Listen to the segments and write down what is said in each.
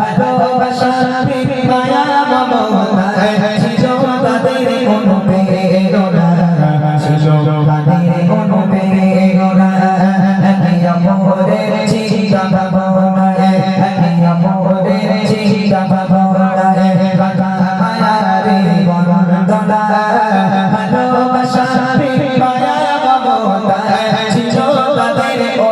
ভালোবাসা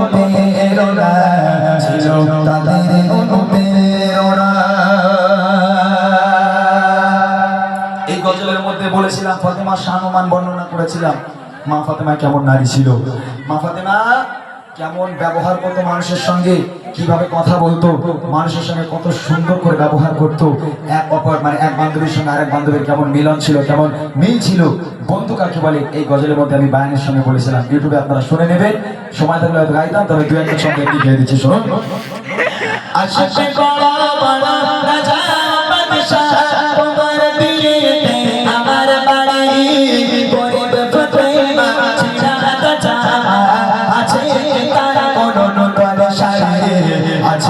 অনুপ্রেরণা ছিল এই গজলের মধ্যে বলেছিলাম, ফতেমা শাহনুমান বর্ণনা করেছিলাম, মা ফাতেমা কেমন নারী ছিল? মা ফাতেমা কেমন ব্যবহার করতো মানুষের সঙ্গে? কীভাবে কথা বলতো, মানুষের সঙ্গে কত সুন্দর করে ব্যবহার করতো, এক অপর মানে এক বান্ধবীর সঙ্গে আরেক বান্ধবীর কেমন মিলন ছিল, কেমন মিল ছিল। বন্ধু কাকে বলে? এই গজলের মধ্যে আমি বায়নের সঙ্গে বলেছিলাম, ইউটিউবে আপনারা শুনে নেবেন। সময় থাকলে হয়তো গাইতাম, তবে দু একটা সঙ্গে একটি গিয়ে দিচ্ছি, শুনুন। বড় রাজা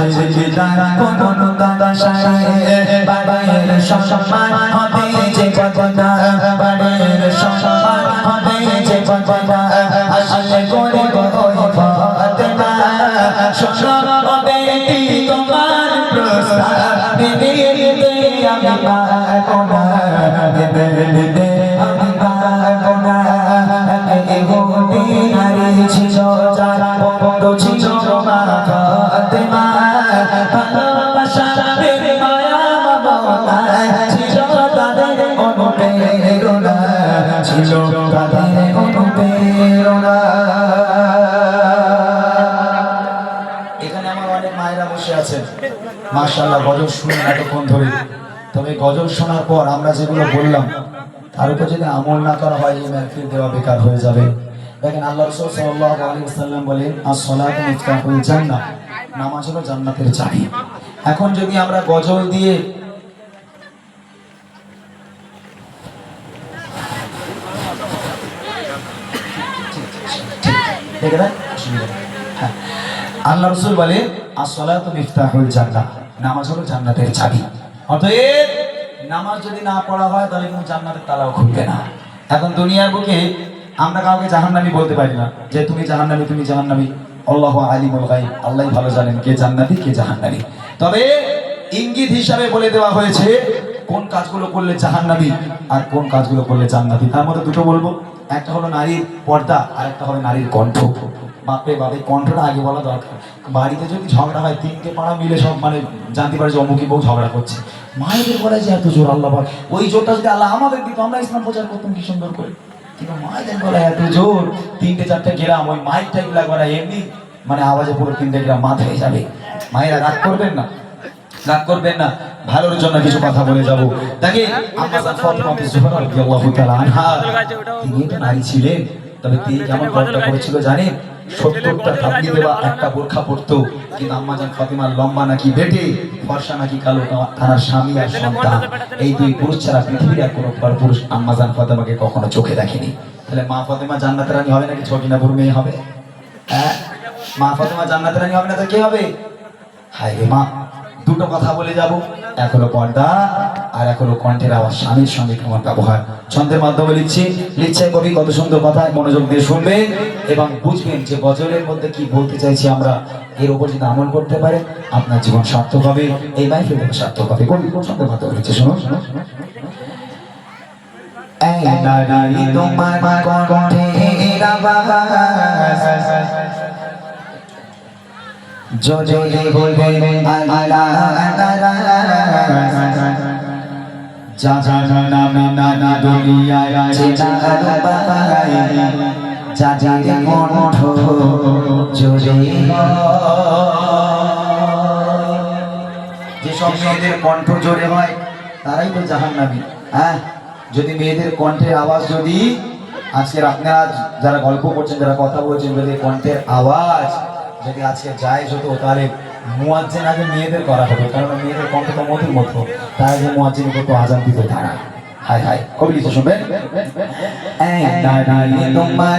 তার কোন শাড়ি বাড়ির সম্মান হবে যে কতনা বাড়ির সম্মান হবে যে কতনা এখানে আমার অনেক মায়েরা বসে আছেন। মাশাআল্লাহ, গজল এতক্ষণ ধরে। তবে গজল শোনার পর আমরা যেগুলো বললাম, তার উপর যদি না করা হয় বেকার হয়ে যাবে। নামাজ হলো জান্নাতের চাবি। এখন যদি আমরা গজল দিয়ে আছে অসুবিধা হ্যাঁ। আল্লাহ রসুল বলে আসলাত মিফতাহুল জান্নাহ। নামাজ হলো জান্নাতের চাবি। অতএব নামাজ যদি না পড়া হয়, তাহলে কিন্তু জান্নাতের তালাও খুলবে না। এখন দুনিয়ার বুকে আমরা কাউকে জাহান্নামী বলতে পারি না, যে তুমি জাহান্নামী তুমি জাহান্নামী। আল্লাহ আলিমুল গাইব আল্লাহ ভালো জানেন কে জান্নাতি, কে জাহান্নামী। তবে ইঙ্গিত হিসাবে বলে দেওয়া হয়েছে কোন কাজগুলো করলে জাহান্নামী আর কোন কাজগুলো করলে জান্নাতি? তার মধ্যে দুটো বলব। একটা হলো নারীর পর্দা আর একটা হবে নারীর কণ্ঠ। বাপরে বাপে কণ্ঠটা আগে বলা দরকার। বাড়িতে যদি ঝগড়া হয়, তিনটে পাড়া মিলে সব মানে জানতে পারে যে অমুকি বউ ঝগড়া করছে। মায়েদের গলায় যে এত জোর, আল্লাহ ওই জোরটা যদি আল্লাহ আমাদের দিত, আমরা ইসলাম প্রচার করতাম কি সুন্দর করে? কিন্তু মায়েদের গলায় এত জোর, তিনটে, চারটে গ্রাম, ওই মাইক টাইক লাগবে এমনি মানে আওয়াজে পুরো তিনটে গ্রাম মাথায় যাবে। মায়েরা রাগ করবেন না? রাগ করবেন না? ভালোর জন্য কিছু কথা বলে যাব। তাকে জান তিনি তো নারী ছিলেন, তবে তিনি কেমন কর্মটা করেছিল জানেন, সত্তরটা থাপড়ি দেওয়া, একটা বোরখা পরতো, কিন্তু আম্মা জান ফাতিমার লম্বা নাকি বেটে, ফর্সা নাকি কালো তার স্বামী আর সন্তান, এই দুই পুরুষ ছাড়া পৃথিবীর আর কোনো পর পুরুষ আম্মা জান ফাতিমাকে কখনো চোখে দেখেনি। তাহলে মা ফাতিমা জান্নাতের রানী হবে নাকি ছোট নাপুর মেয়ে হবে? হ্যাঁ? মা ফাতিমা জান্নাতের রানী হবে না তো কে হবে? হায় রে মা। দুটো কথা বলে যাব। এক হলো পর্দা আর এক হলো কণ্ঠের আওয়াজ স্বামীর সঙ্গে কেমন ব্যবহার? ছন্দের মাধ্যমে লিখছি। লিখছে কবি কত সুন্দর কথা মনোযোগ দিয়ে শুনবেন এবং বুঝবেন যে গজলের মধ্যে কি বলতে চাইছি আমরা, এর উপর যদি আমল করতে পারে, আপনার জীবন সার্থক হবে, এই মাইফিল থেকে সার্থক হবে। কবি ছন্দের মাধ্যমে লিখছে? শুনুন। শুনুন তোমার কণ্ঠের জোরে বলবে নামে কণ্ঠ জোরে হয়, তারাই তো জাহান্নামী। হ্যাঁ? যদি মেয়েদের কণ্ঠের আওয়াজ যদি, আজকের আপনারা যারা গল্প করছেন, যারা কথা বলছেন যদি কণ্ঠের আওয়াজ যদি আজকে যায় হতো তাহলে মুয়াজ্জেন আগে মেয়েদের করা হতো কারণ মেয়েদের কণ্ঠ তো মধুর মতো তার আগে মুয়াজ্জেন করতো আজান দিত তারা হাই হাই কবি লিখে শুনবেন তোমার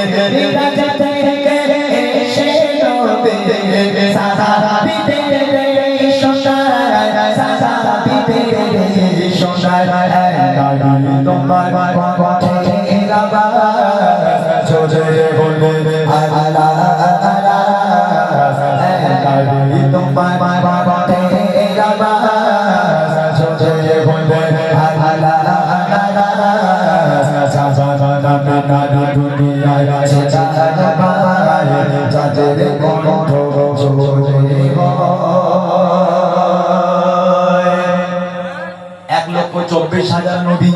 এক লক্ষ চব্বিশ হাজার নবী,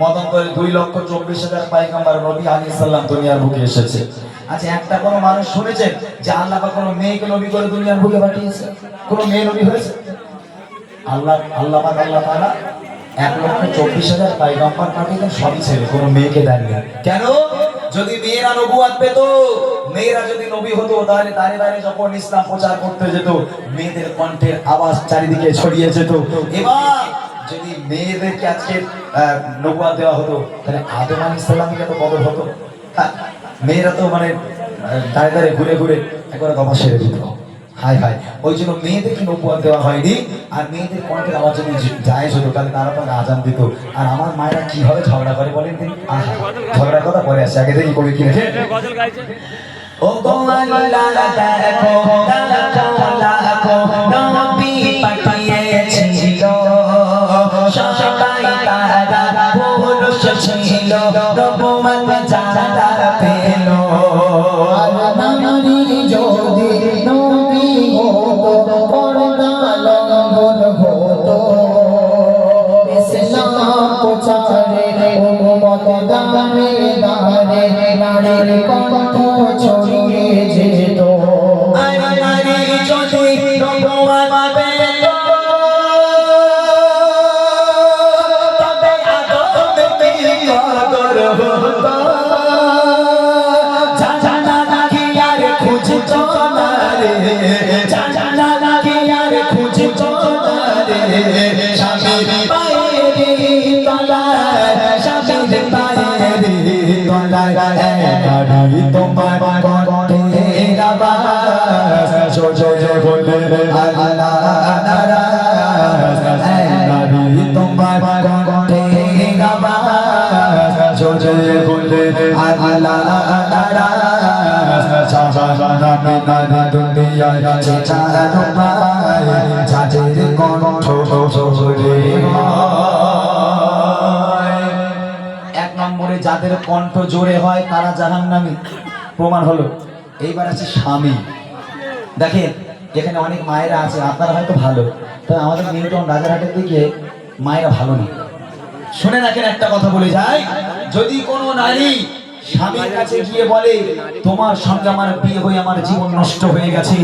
মদন করে দুই লক্ষ চব্বিশ হাজার পাইকাম্বার নবী আলী দুনিয়ার বুকে এসেছে। আচ্ছা একটা কোনো মানুষ শুনেছেন যে আল্লাহ কোনো মেয়েকে দুনিয়ার বুকে পাঠিয়েছে? কোনো মেয়ে নবী হয়েছে? আল্লাহ আল্লাহ আল্লাহ তাআলা এক লক্ষ চব্বিশ হাজার পাইগাম্বার পাঠিয়েছেন সবই ছেলে কোনো মেয়েকে দাঁড়িয়ে কেন? যদি মেয়েরা নবুয়াত পেত মেয়েরা যদি নবী হতো তাহলে দাঁড়িয়ে দাঁড়িয়ে যখন ইসলাম প্রচার করতে যেত মেয়েদের কণ্ঠের আওয়াজ চারিদিকে ছড়িয়ে যেত। এবার যদি মেয়েদেরকে আজকে নবুয়াত দেওয়া হতো তাহলে আদম আলী ইসলামীকে তো বদল হতো। হ্যাঁ, মেয়েরা তো মানে দাঁড়িয়ে দাঁড়িয়ে ঘুরে ঘুরে একবারে দমা সেরে দিত। হাই হাই ওই জন্য মেয়েদেরকে নবুয়াত দেওয়া হয়নি আর মেয়েদের কণ্ঠের আমার যদি যায় হতো তাহলে তারা তাকে আজান দিত আর আমার মায়েরা কীভাবে ঝগড়া করে বলেন তিনি আহা, ঝগড়ার কথা পরে আসে আগে থেকে কবি কি লেখে ও গো লালা দেখো লালা লাখো লঙ্ঘন হতো। ইসলাম প্রচারে উম্মত দানে দানে নারীর কণ্ঠ ছড়িয়ে যেত এক নম্বরে যাদের কণ্ঠ জোরে হয়, তারা জাহান্নামী। প্রমাণ হলো, এইবার আছে স্বামী। দেখেন, এখানে অনেক মায়েরা আছে, আপনারা হয়তো ভালো, তবে আমাদের নিউটন রাজারহাটের দিকে, মায়েরা ভালো না। শুনে রাখেন একটা কথা বলে যাই, যদি কোনো নারী স্বামীর কাছে গিয়ে বলে, তোমার সঙ্গে আমার বিয়ে হয়ে আমার জীবন নষ্ট হয়ে গেছে।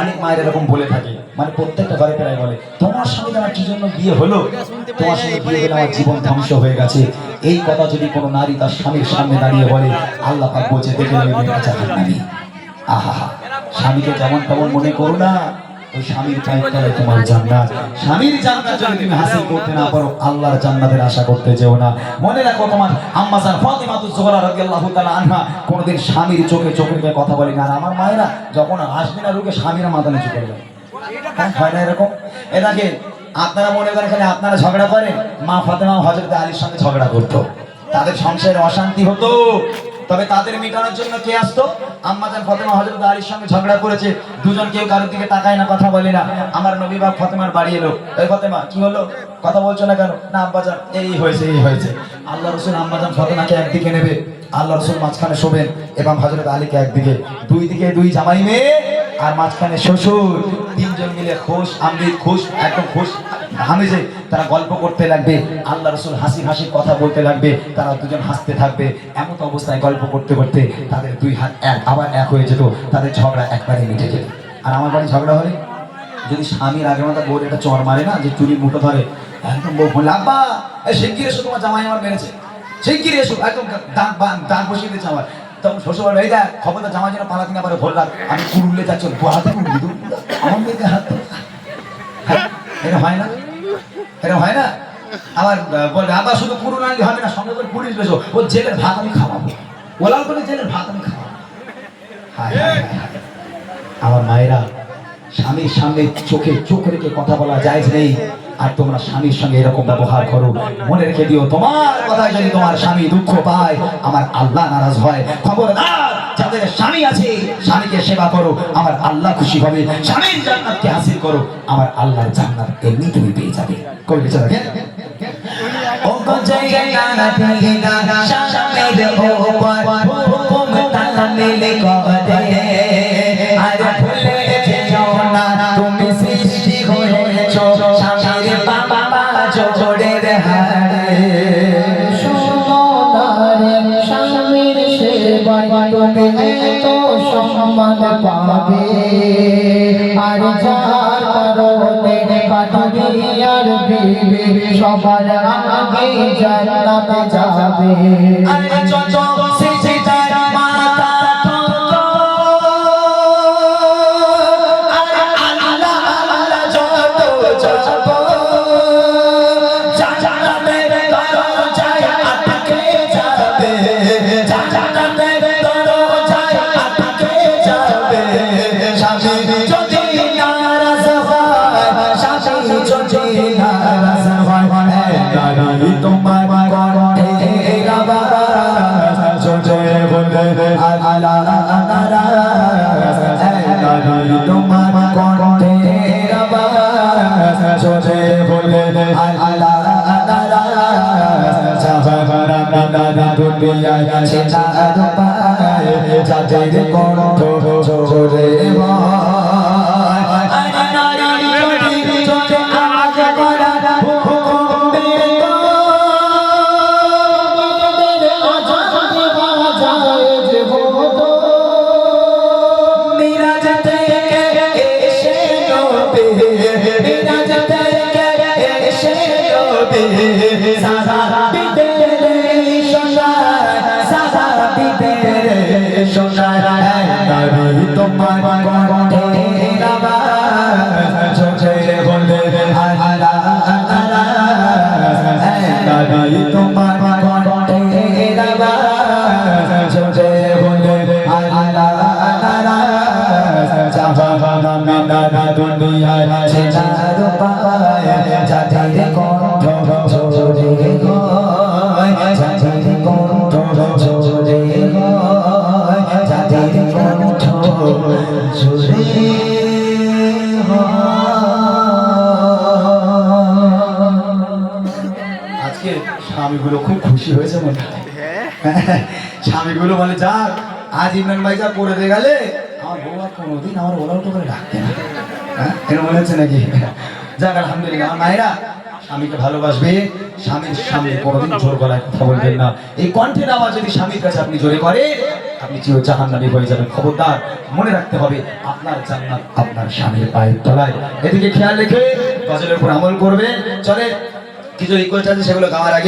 অনেক মায়ের এরকম বলে থাকে। মানে প্রত্যেকটা ঘরে প্রায় বলে, তোমার সঙ্গে আমার কি জন্য বিয়ে হলো? তোমার সঙ্গে বিয়ে হলে আমার জীবন ধ্বংস হয়ে গেছে। এই কথা যদি কোনো নারী তার স্বামীর সামনে দাঁড়িয়ে বলে, আল্লাহ পাক বলছে, দেখে নেবে আহা। স্বামীকে যেমন তেমন মনে করো না। আশা করতে যেও না। মনে আনহা কোনোদিন স্বামীর চোখে চোখে রেখে কথা বলে না। আমার মায়েরা যখন আসবে না রুকে স্বামীরা মাথা নিচু করে। হ্যাঁ, হয় না এরকম? এটাকে আপনারা মনে করেন আপনারা ঝগড়া করেন? মা ফাতেমা হজরত আলীর সঙ্গে ঝগড়া করতো। তাদের সংসারে অশান্তি হতো। তবে তাদের মেটানোর জন্য কে আসতো? আম্মাজান ফাতেমা হজরত আলীর সঙ্গে ঝগড়া করেছে। দুজন কেউ কারোর দিকে তাকায় না, কথা বলে না। আমার নবী বাপ ফাতেমার বাড়ি এলো। এই ফাতেমা, কি হলো? কথা বলছো না কেন? না আব্বাজান এই হয়েছে এই হয়েছে। আল্লাহ রসুল আম্মাজান ফাতেমাকে একদিকে নেবে। আল্লাহ রসুল মাঝখানে শোবেন। এবং হজরত আলীকে একদিকে। দুই দিকে দুই জামাই মেয়ে আর মাঝখানে শ্বশুর। তিনজন মিলে খোশ আমৃত খুশ, একদম খোশ। হামেজে তারা গল্প করতে লাগবে আল্লাহ রসুল হাসি হাসি কথা বলতে লাগবে তারা দুজন হাসতে থাকবে এমন অবস্থায় গল্প করতে করতে তাদের দুই হাত এক আবার এক হয়ে যেত তাদের ঝগড়া একবারে মিটে যেত। আর আমার বাড়ি ঝগড়া হলে? যদি স্বামীর আগে মাথা বউর একটা চর মারে না যে চুরি মুঠো ধরে একদম বউ বলে আব্বা শিগগির এসো তোমার জামাই আমার মেরেছে। শিগগির এসো একদম দাঁত বান দাঁত বসিয়ে দিয়েছে আমার। তখন শ্বশুর এই দেখ খবরদার জামাই যেন পালাতে না পারে রাত আমি কুড়ুলে যাচ্ছ হাতে কুড়ুলি আমার মেয়েকে হাত হ্যাঁ, এটা হয় না? এটা হয় না? আবার বলবে আবার শুধু পুরো হবে না, সঙ্গে করে পুলিশ ও জেলের ভাত আমি খাওয়াবো। ওলাল করে জেলের ভাত আমি খাওয়াবো। আমার মায়েরা স্বামীর সামনে চোখে চোখ রেখে কথা বলা যায় নেই। আর তোমরা স্বামীর সঙ্গে এরকম ব্যবহার করো। মনে রেখে দিও, তোমার কথায় যদি তোমার স্বামী দুঃখ পায়, আমার আল্লাহ নারাজ হয়। খবরদার যাদের স্বামী আছে, স্বামীকে সেবা করো, আমার আল্লাহ খুশি হবে। স্বামীর জান্নাতকে হাসিল করো, আমার আল্লাহর জান্নাত এমনি তুমি পেয়ে যাবে। কবি বেচারা ও গজাইনাতি না শামের ওপর হুকুম তামিল করে আর সম্মান পাবে আর যার কারণে আর বিবে সবার আগে জান্নাতে যাবে। আরে চচ তোমার কণ্ঠের আওয়াজ সোজে বলে আল্লাহ। দুনিয়ায় ছেড়া পায় যাদের কণ্ঠ সোজে বয় আজকে স্বামীগুলো খুব খুশি হয়েছে মনে হয়। স্বামীগুলো বলে, যাক, আজ ইমরান ভাই যা করে দিয়ে গেলে, আমার বউ আর কোনোদিন আমার ওলা উঠো করে ডাকতে না। হ্যাঁ? এরকম মনে হচ্ছে নাকি? যাক, আলহামদুলিল্লাহ। মায়েরা, স্বামীকে ভালোবাসবে। স্বামীর সামনে কোনোদিন জোর গলায় কথা বলবেন না। এই কণ্ঠের আওয়াজ যদি স্বামীর কাছে আপনি জোরে করে, আপনি চির জাহান্নামী হয়ে যাবেন। খবরদার, মনে রাখতে হবে, আপনার জান্নাত আপনার স্বামীর পায়ের তলায়। এদিকে খেয়াল রেখে গজলের উপর আমল করবে। চলে, কিছু রিকোয়েস্ট আছে, সেগুলো গাওয়ার আগে